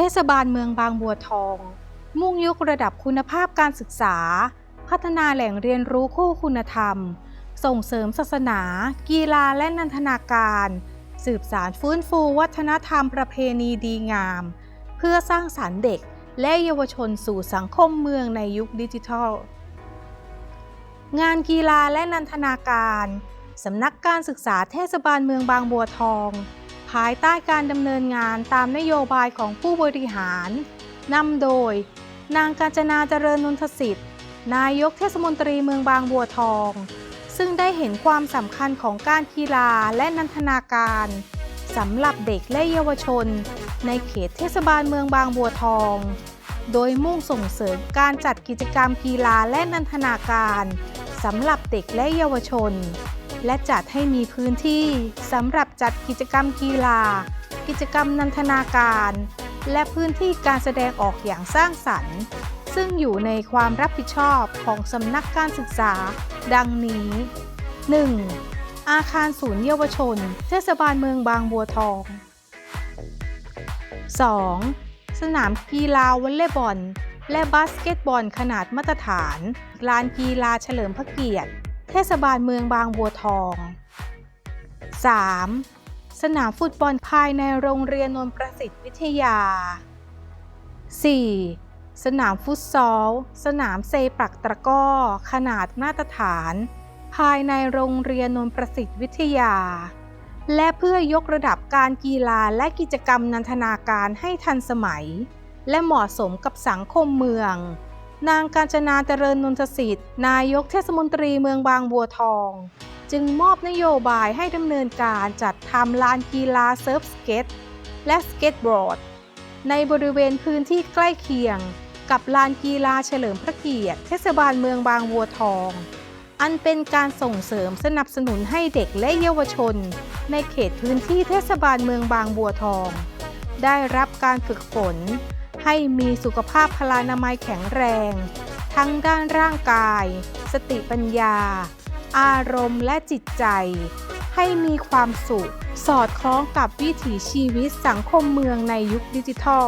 เทศบาลเมืองบางบัวทอง มุ่งยกระดับคุณภาพการศึกษา พัฒนาแหล่งเรียนรู้คู่คุณธรรม ส่งเสริมศาสนา กีฬาและนันทนาการ สืบสารฟื้นฟูวัฒนธรรมประเพณีดีงาม เพื่อสร้างสรรค์เด็กและเยาวชนสู่สังคมเมืองในยุคดิจิทัล งานกีฬาและนันทนาการ สำนักการศึกษาเทศบาลเมืองบางบัวทอง ภายใต้การดำเนินงานตามนโยบายของผู้บริหาร นำโดย นางกาญจนาเจริญนนทสิทธิ์ นายกเทศมนตรีเมืองบางบัวทอง ซึ่งได้เห็นความสำคัญของการกีฬาและนันทนาการสำหรับเด็กและเยาวชน ในเขตเทศบาลเมืองบางบัวทอง โดยมุ่งส่งเสริมการจัดกิจกรรมกีฬาและนันทนาการสำหรับเด็กและเยาวชน และจัดให้มีพื้นที่สำหรับจัดกิจกรรมกีฬา กิจกรรมนันทนาการ และพื้นที่การแสดงออกอย่างสร้างสรรค์ ซึ่งอยู่ในความรับผิดชอบของสำนักการศึกษา ดังนี้ 1. อาคารศูนย์เยาวชน เทศบาลเมืองบางบัวทอง 2. สนามกีฬาวอลเลย์บอล และบาสเกตบอลขนาดมาตรฐาน ลานกีฬาเฉลิมพระเกียรติ เทศบาลเมืองบางบัวทอง 3. สนามฟุตบอลภายในโรงเรียนนนท์ประสิทธิ์วิทยา 4. สนามฟุตซอล สนามเซปักตะก้อ ขนาดมาตรฐาน ภายในโรงเรียนนนท์ประสิทธิ์วิทยา และเพื่อยกระดับการกีฬาและกิจกรรมนันทนาการให้ทันสมัย และเหมาะสมกับสังคมเมือง นางกาญจนาเจริญนนทสิทธิ์ นายกเทศมนตรีเมืองบางบัวทอง จึงมอบนโยบายให้ดำเนินการจัดทำลานกีฬาเซิร์ฟสเก็ตและสเก็ตบอร์ด ในบริเวณพื้นที่ใกล้เคียง กับลานกีฬาเฉลิมพระเกียรติ เทศบาลเมืองบางบัวทอง อันเป็นการส่งเสริมสนับสนุนให้เด็กและเยาวชน ในเขตพื้นที่เทศบาลเมืองบางบัวทอง ได้รับการฝึกฝน ให้มีสุขภาพพลานามัยแข็งแรง ทั้งด้านร่างกาย สติปัญญา อารมณ์และจิตใจ ให้มีความสุข สอดคล้องกับวิถีชีวิตสังคมเมืองในยุคดิจิทัล